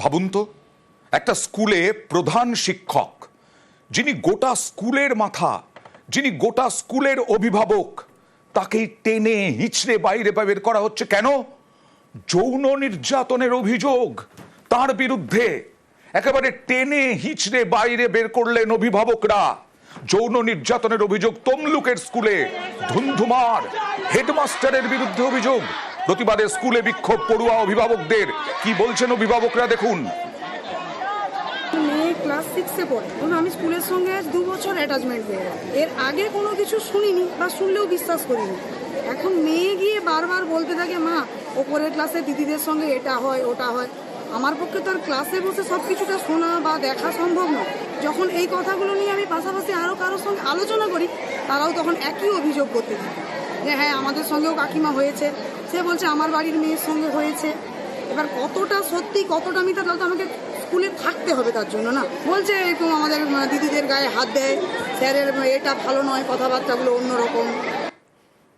ভাবুন তো, একটা স্কুলে প্রধান শিক্ষক, যিনি গোটা স্কুলের মাথা, যিনি গোটা স্কুলের অভিভাবক, তাকেই টেনে হিচড়ে বাইরে বের করা হচ্ছে কেন? যৌন নির্যাতনের অভিযোগ, তার বিরুদ্ধে একেবারে টেনে হিচড়ে বাইরে বের করলেন অভিভাবকরা। যৌন নির্যাতনের অভিযোগ তমলুকের স্কুলে ধুমধুমার হেডমাস্টারের বিরুদ্ধে অভিযোগ। প্রতিবাদে স্কুলে বিক্ষোভ পড়ুয়া অভিভাবকদের। কি বলছেন অভিভাবকরা দেখুন। মেয়ে ক্লাস সিক্সে পড়ে। এবং আমি স্কুলের সঙ্গে আজ দু বছর অ্যাটাচমেন্ট হয়ে এর আগে কোনো কিছু শুনিনি বা শুনলেও বিশ্বাস করিনি। এখন মেয়ে গিয়ে বারবার বলতে থাকে, মা, ওপরের ক্লাসে দিদিদের সঙ্গে এটা হয়, ওটা হয়। আমার পক্ষে তো আর ক্লাসে বসে সব কিছুটা শোনা বা দেখা সম্ভব নয়। যখন এই কথাগুলো নিয়ে আমি পাশাপাশি আরও কারোর সঙ্গে আলোচনা করি, তারাও তখন একই অভিযোগ করতে থাকে যে হ্যাঁ আমাদের সঙ্গেও কাকিমা হয়েছে। সে বলছে আমার বাড়ির মেয়ের সঙ্গে হয়েছে। এবার কতটা সত্যি কতটা মিথ্যা তাহলে তো আমাকে স্কুলে থাকতে হবে তার জন্য না? বলছে এরকম আমাদের আহ, দিদিদের গায়ে হাত দেয়। স্যারের এটা ভালো নয় কথাবার্তাগুলো অন্যরকম।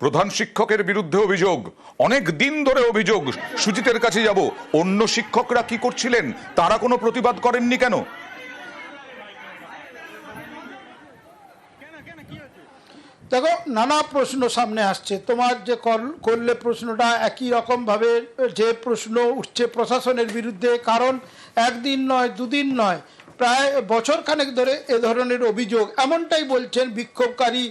প্রধান শিক্ষকের বিরুদ্ধে অভিযোগ। অনেক দিন ধরে অভিযোগ। সুজিতের কাছে যাব। অন্য শিক্ষকরা কি করছিলেন? তারা কোনো প্রতিবাদ করেননি কেন? দেখো, নানা প্রশ্ন সামনে আসছে। তোমার যে কর- করলে প্রশ্নটা একই রকমভাবে যে প্রশ্ন উঠছে প্রশাসনের বিরুদ্ধে, কারণ একদিন নয়, দুদিন নয় প্রায় বছরখানেক ধরে এ ধরনের অভিযোগ এমনটাই বলছেন বিক্ষোভকারী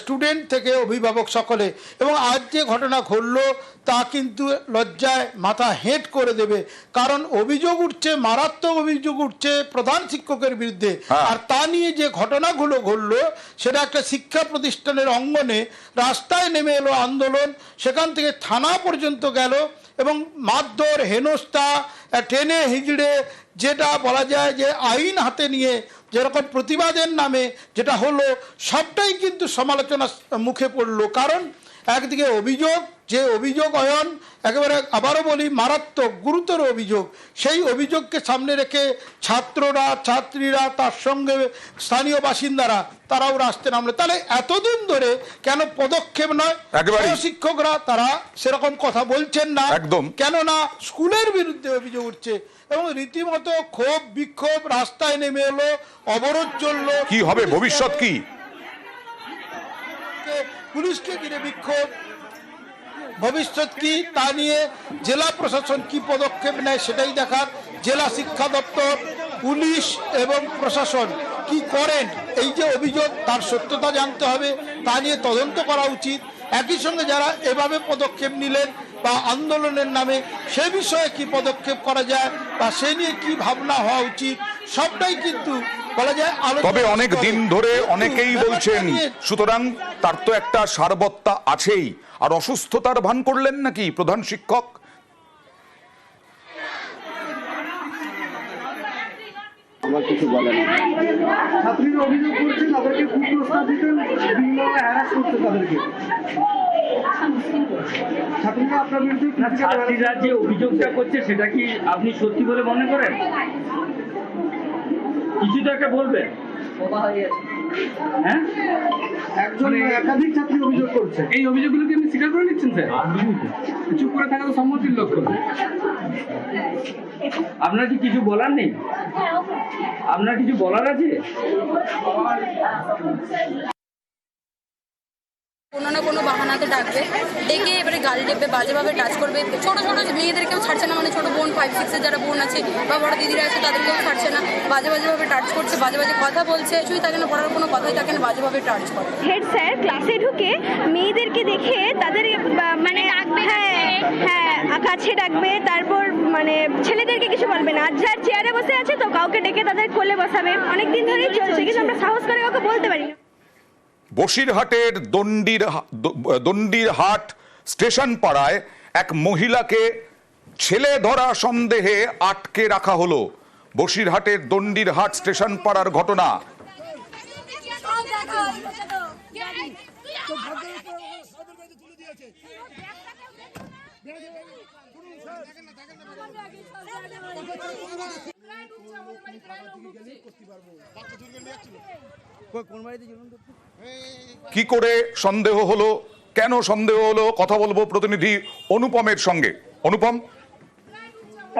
স্টুডেন্ট থেকে অভিভাবক সকলে। এবং আজ যে ঘটনা ঘটলো তা কিন্তু লজ্জায় মাথা হেঁট করে দেবে। কারণ অভিযোগ উঠছে মারাত্মক অভিযোগ উঠছে প্রধান শিক্ষকের বিরুদ্ধে। হ্যাঁ। আর তা নিয়ে যে ঘটনাগুলো ঘটলো সেটা একটা শিক্ষা প্রতিষ্ঠানের অঙ্গনে রাস্তায় নেমে এলো আন্দোলন। সেখান থেকে থানা পর্যন্ত গেল এবং মারধর হেনস্থা ট্রেনে হিজড়ে যেটা বলা যায় যে আইন হাতে নিয়ে যেরকম প্রতিবাদের নামে যেটা হলো, সবটাই কিন্তু সমালোচনার মুখে পড়ল। কারণ একদিকে অভিযোগ যে অভিযোগ অয়ন একেবারে আবারও বলি মারাত্মক গুরুতর অভিযোগ। সেই অভিযোগকে সামনে রেখে ছাত্ররা ছাত্রীরা তার সঙ্গে স্থানীয় বাসিন্দারা তারাও রাস্তায় নামলো। তাহলে এতদিন ধরে কেন পদক্ষেপ নয়। শিক্ষকরা তারা সেরকম কথা বলছেন না। একদম। কেননা স্কুলের বিরুদ্ধে অভিযোগ উঠছে এবং রীতিমতো ক্ষোভ বিক্ষোভ রাস্তায় নেমে এলো অবরোধ চলল। কি হবে? ভবিষ্যৎ কি পুলিশকে ঘিরে বিক্ষোভ। ভবিষ্যৎ কি তা নিয়ে জেলা প্রশাসন কি পদক্ষেপ নেয় সেটাই দেখার জেলা শিক্ষা দপ্তর, পুলিশ এবং প্রশাসন কি করেন, এই যে অভিযোগ, তার সত্যতা জানতে হবে, তা নিয়ে তদন্ত করা উচিত। একই সঙ্গে যারা এভাবে পদক্ষেপ নিলেন বা আন্দোলনের নামে সে বিষয়ে কি পদক্ষেপ করা যায় বা সে নিয়ে কি ভাবনা হওয়া উচিত, সবটাই কিন্তু তবে অনেক দিন ধরে অনেকেই বলছেন সুতরাং তার তো একটা সারবত্তা আছেই। আর অসুস্থতার ভান করলেন নাকি প্রধান শিক্ষক? আমার কিছু বলার ছাত্রীরা অভিযোগ করছে তাদেরকে কুপ্রস্তাব দিতে বিভিন্নভাবে হ্যারাস করছে তাদেরকে। ছাত্রীরা আপনার বিরুদ্ধে ছাত্রীরা যে অভিযোগটা করছে সেটা কি আপনি সত্যি বলে মনে করেন? কিছু তো একটা বলবেন হ্যাঁ? একজন একাধিক ছাত্রী অভিযোগ করছে। এই অভিযোগগুলো কি আপনি স্বীকার করে নিচ্ছেন স্যার? চুপ করে থাকা তো সম্মতির লক্ষণ। আপনার কি কিছু বলার নেই? আপনার কিছু বলার আছে? কোনো না কোনো বাহানাতে ডাকবে। ডেকে এবারে গাল দেবে বাজেভাবে টাচ করবে। ছোটো ছোট মেয়েদেরকেও ছাড়ছে না মানে ছোট বোন ফাইভ সিক্সের যারা বোন আছে বা বড় দিদিরা আছে তাদেরকেও ছাড়ছে না। বাজে বাজেভাবে টাচ করছে বাজে বাজে কথা বলছে। কিছুই থাকে না পড়ার কোনো কথাই থাকে না বাজেভাবে টাচ করে। হেড স্যার ক্লাসে ঢুকে মেয়েদেরকে দেখে তাদের মানে হ্যাঁ হ্যাঁ কাছে ডাকবে। তারপর মানে ছেলেদেরকে কিছু বলবে না। আর যার চেয়ারে বসে আছে তো কাউকে ডেকে তাদের কোলে বসাবে। অনেক দিন ধরেই চলছে কিন্তু আমরা সাহস করে কাউকে বলতে পারি না বসিরহাটের দণ্ডির দণ্ডির হাট স্টেশন পাড়ায় এক মহিলাকে ছেলে ধরা সন্দেহে আটকে রাখা হলো। বসিরহাটের দণ্ডির হাট স্টেশন পাড়ার ঘটনা। কি করে সন্দেহ হলো কেন সন্দেহ হলো কথা বলব প্রতিনিধি অনুপমের সঙ্গে। অনুপম?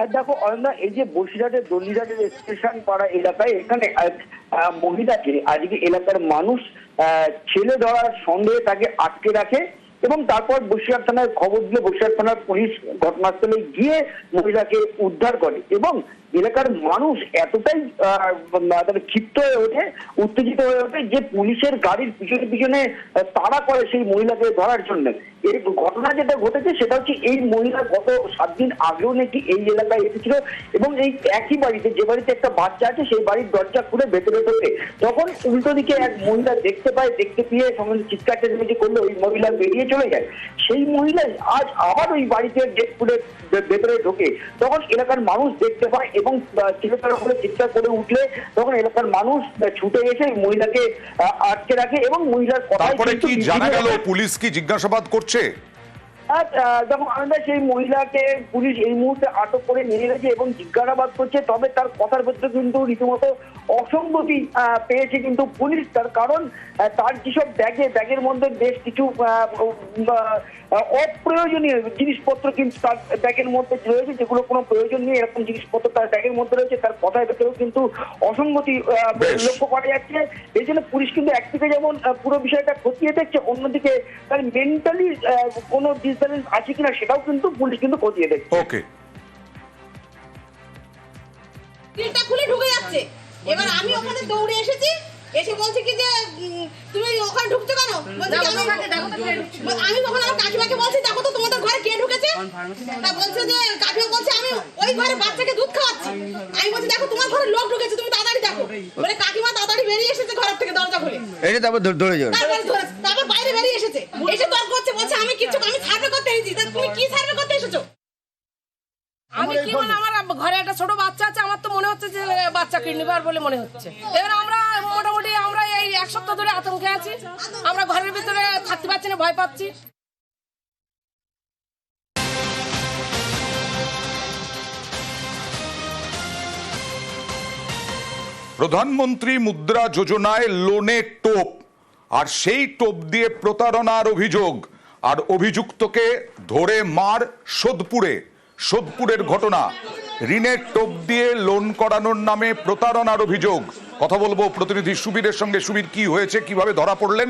দেখো অনন্দা এই যে বসিরহাটের দলিরহাটের স্টেশন পাড়া এলাকায় এখানে আহ, মহিলাকে আজকে এলাকার মানুষ আহ, ছেলে ধরার সন্দেহে তাকে আটকে রাখে এবং তারপর বসিরহাট থানায় খবর দিলে বসিরহাট থানার পুলিশ ঘটনাস্থলে গিয়ে মহিলাকে উদ্ধার করে এবং এলাকার মানুষ এতটাই তাদের ক্ষিপ্ত হয়ে ওঠে, উত্তেজিত হয়ে ওঠে যে পুলিশের গাড়ির পিছনে পিছনে তাড়া করে সেই মহিলাকে ধরার জন্য। এই ঘটনা যেটা ঘটেছে সেটা হচ্ছে এই মহিলা গত সাত দিন আগেও নাকি এই এলাকায় এসেছিল এবং এই একই বাড়িতে, যে বাড়িতে একটা বাচ্চা আছে সেই বাড়ির দরজা খুলে ভেতরে ঢোকে। তখন উল্টো দিকে এক মহিলা দেখতে পায়, দেখতে পেয়ে সঙ্গে চিৎকার চেঁচামেচি করলে, ওই মহিলা বেরিয়ে চলে যায়। সেই মহিলা আজ আবার ওই বাড়িতে গেট খুলে ভেতরে ঢোকে। তখন এলাকার মানুষ দেখতে পায় এবং আহ, উপরে চিৎকার করে উঠলে তখন এলাকার মানুষ ছুটে এসে মহিলাকে আটকে রাখে এবং মহিলার তারপরে কি জানা গেল পুলিশ কি জিজ্ঞাসাবাদ করছে? দেখো আমরা সেই মহিলাকে পুলিশ এই মুহূর্তে আটক করে নিয়ে গেছে এবং জিজ্ঞাসাবাদ করছে তবে তার কথার ভিতরে কিন্তু রীতিমতো অসঙ্গতি পেয়েছে কিন্তু পুলিশ তার কারণ তার যেসব ব্যাগে ব্যাগের মধ্যে বেশ কিছু অপ্রয়োজনীয় জিনিসপত্র কিন্তু তার ব্যাগের মধ্যে রয়েছে যেগুলো কোনো প্রয়োজন নেই এরকম জিনিসপত্র তার ব্যাগের মধ্যে রয়েছে তার কথায় ভেতরেও কিন্তু অসঙ্গতি লক্ষ্য করা যাচ্ছে। এই জন্য পুলিশ কিন্তু একদিকে যেমন পুরো বিষয়টা খতিয়ে দেখছে অন্যদিকে তার মেন্টালি কোনো ডিসব্যালেন্স আছে কিনা সেটাও কিন্তু পুলিশ কিন্তু খতিয়ে দেখছে। ওকে খুলে ঢুকে যাচ্ছে। এবার আমি ওখানে দৌড়ে এসেছি এসে বলছে কি যে তুমি ওখানে ঢুকছো কেন? আমি- তখন আমার কাকিমাকে বলছি দেখো তো তোমাদের ঘরে কে ঢুকেছে? তা বলছে যে কাকিমা বলছে আমি ওই ঘরে বাচ্চাকে দুধ খাওয়াচ্ছি। আমি বলছি দেখো তোমার ঘরে লোক ঢুকেছে তুমি তাড়াতাড়ি দেখো। বলে কাকিমা তাড়াতাড়ি বেরিয়ে এসেছে ঘরের থেকে দরজা খুলে। এটা তারপর ধরে- ধরে যাবে। তারপর বাইরে বেরিয়ে এসেছে। এসে তর্ক করছে বলছে আমি কিছু আমি সার্ভে করতে এসেছি। তুমি কি সার্ভে করতে আমি কি মানে আমার ঘরে একটা ছোট বাচ্চা আছে আমার তো মনে হচ্ছে যে বাচ্চা কিডনিবার বলে মনে হচ্ছে। এবার আমরা মোটামুটি আমরা এই এক সপ্তাহ ধরে আতঙ্কে আছি। আমরা ঘরের ভিতরে থাকতে পারছি না ভয় পাচ্ছি। প্রধানমন্ত্রী মুদ্রা যোজনায় লোনের টোপ আর সেই টোপ দিয়ে প্রতারণার অভিযোগ আর অভিযুক্তকে ধরে মার সোদপুরে। সোদপুরের ঘটনা। ঋণের টোপ দিয়ে লোন করানোর নামে প্রতারণার অভিযোগ। কথা বলব প্রতিনিধি সুবীরের সঙ্গে। সুবীর, কি হয়েছে? কীভাবে ধরা পড়লেন?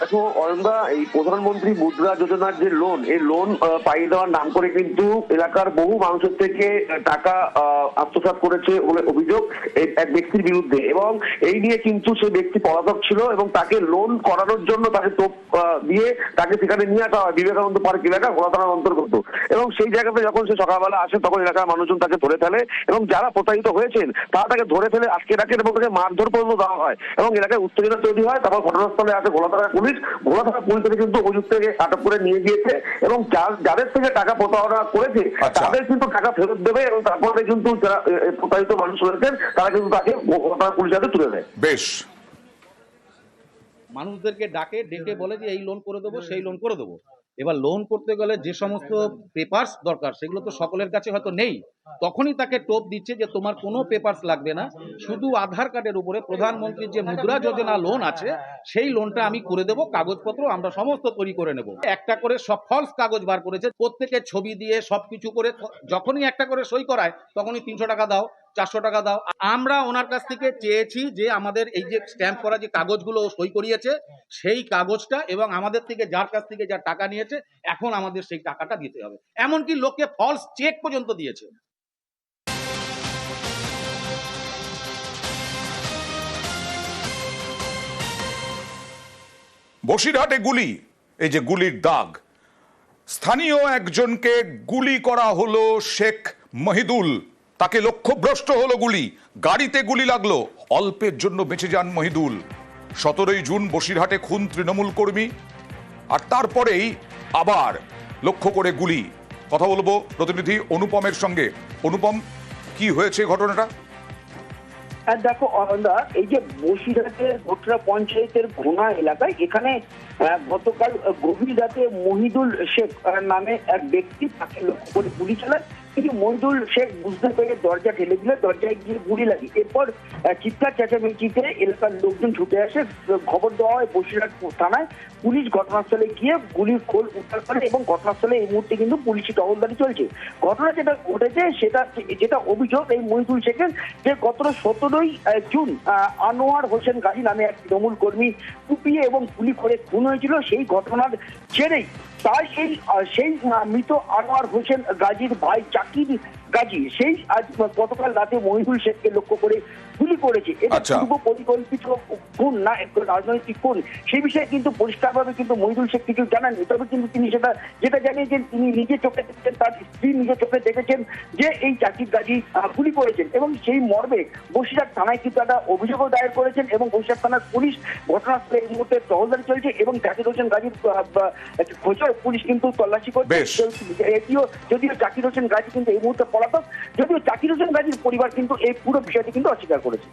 দেখো অয়ন্দা এই প্রধানমন্ত্রী মুদ্রা যোজনার যে লোন এই লোন পাইয়ে দেওয়ার নাম করে কিন্তু এলাকার বহু মানুষের থেকে টাকা আহ, আত্মসাৎ করেছে বলে অভিযোগ এক ব্যক্তির বিরুদ্ধে। এবং এই নিয়ে কিন্তু সে ব্যক্তি পলাতক ছিল এবং তাকে লোন করানোর জন্য তাকে আহ, দিয়ে তাকে সেখানে নিয়ে আসা হয়। বিবেকানন্দ পার্ক এলাকা থানার অন্তর্গত। এবং সেই জায়গাতে যখন সে সকালবেলা আসে তখন এলাকার মানুষজন তাকে ধরে ফেলে এবং যারা প্রতারিত হয়েছেন তারা তাকে ধরে ফেলে আটকে রাখেন এবং তাকে মারধর পর্যন্ত দেওয়া হয়। এবং এলাকায় উত্তেজনা তৈরি হয় তারপর ঘটনাস্থলে আসে গোলা থানার পুলিশ গোলা থানার পুলিশ থেকে কিন্তু অভিযুক্তকে আটক করে নিয়ে গিয়েছে এবং যাদের থেকে টাকা প্রতারণা করেছে আচ্ছা। তাদের কিন্তু টাকা ফেরত দেবে এবং তারপরে কিন্তু যারা প্রতারিত মানুষ রয়েছেন তারা কিন্তু তাকে গোলা পুলিশ হাতে তুলে দেয়। বেশ। মানুষদেরকে ডাকে ডেকে বলে যে এই লোন করে দেবো সেই লোন করে দেবো। এবার লোন করতে গেলে যে সমস্ত পেপারস দরকার সেগুলো তো সকলের কাছে হয়তো নেই। তখনই তাকে টোপ দিচ্ছে যে তোমার কোনো পেপারস লাগবে না। শুধু আধার কার্ডের উপরে প্রধানমন্ত্রীর যে মুদ্রা যোজনা লোন আছে, সেই লোনটা আমি করে দেবো, কাগজপত্র আমরা সমস্ত তৈরি করে নেব। একটা করে সব ফলস কাগজ বার করেছে প্রত্যেকের ছবি দিয়ে সবকিছু করে যখনই একটা করে সই করায়, তখনই তিনশো টাকা দাও, চারশো টাকা দাও। আমরা ওনার কাছ থেকে চেয়েছি যে আমাদের এই যে স্ট্যাম্প করা যে কাগজগুলো সই করিয়েছে, সেই কাগজটা এবং আমাদের থেকে যার কাছ থেকে যা টাকা নিয়েছে, এখন আমাদের সেই টাকাটা দিতে হবে। এমনকি লোককে ফলস চেক পর্যন্ত দিয়েছে। বসিরহাটে গুলি, এই যে গুলির দাগ। স্থানীয় একজনকে গুলি করা হলো শেখ মহিদুল। তাকে লক্ষ্যভ্রষ্ট হলো গুলি। গাড়িতে গুলি লাগল। অল্পের জন্য বেঁচে যান মহিদুল। সতেরোই জুন বসিরহাটে খুন তৃণমূল কর্মী। আর তারপরেই আবার লক্ষ্য করে গুলি। কথা বলব প্রতিনিধি অনুপমের সঙ্গে। অনুপম, কি হয়েছে ঘটনাটা? আর দেখো অনন্দা এই যে বসিরহাটের ভোটরা পঞ্চায়েতের ঘোনা এলাকায় এখানে গতকাল গভীর রাতে মহিদুল শেখ নামে এক ব্যক্তি তাকে লক্ষ্য করে গুলি চালায়। কিন্তু মহিদুল শেখ বুঝতে পেরে দরজা ঠেলে দিলে, দরজায় গিয়ে গুলি লাগে এরপর চিৎকার, চেঁচামেচিতে এলাকার লোকজন ছুটে আসে খবর দেওয়া হয় বসিরহাট থানায়। পুলিশ ঘটনাস্থলে গিয়ে গুলির খোল উদ্ধার করে এবং ঘটনাস্থলে এই মুহূর্তে কিন্তু পুলিশি টহলদারি চলছে। ঘটনা যেটা ঘটেছে, সেটা, যেটা অভিযোগ, এই মহিদুল শেখের যে গত সতেরোই জুন আনোয়ার হোসেন গাজী নামে এক তৃণমূল কর্মী কুপিয়ে এবং গুলি করে খুন হয়েছিল, সেই ঘটনার জেরেই তাই এই সেই মৃত আনোয়ার হোসেন গাজীর ভাই জাকির গাজী সেই আজ গতকাল রাতে মহিদুল শেখকে লক্ষ্য করে গুলি করেছে এবং আচ্ছা। পূর্ব পরিকল্পিত খুন না রাজনৈতিক খুন সেই বিষয়ে কিন্তু পরিষ্কারভাবে কিন্তু মহিদুল শেখ কিছু জানাননি তবে কিন্তু তিনি সেটা যেটা জানিয়েছেন তিনি নিজে চোখে দেখেছেন তার স্ত্রী নিজে চোখে দেখেছেন যে এই জাকির গাজী গুলি করেছেন এবং সেই মর্মে বসিরহাট থানায় কিন্তু একটা অভিযোগও দায়ের করেছেন এবং বসিরহাট থানার পুলিশ ঘটনাস্থলে এই মুহূর্তে টহলদারি চলছে এবং জাকির হোসেন গাজীর খোঁজও পুলিশ কিন্তু তল্লাশি করছে। যদিও যদিও জাকির হোসেন গাজী কিন্তু এই মুহূর্তে পলাতক যদিও জাকির হোসেন গাজীর পরিবার কিন্তু এই পুরো বিষয়টি কিন্তু অস্বীকার করেছে।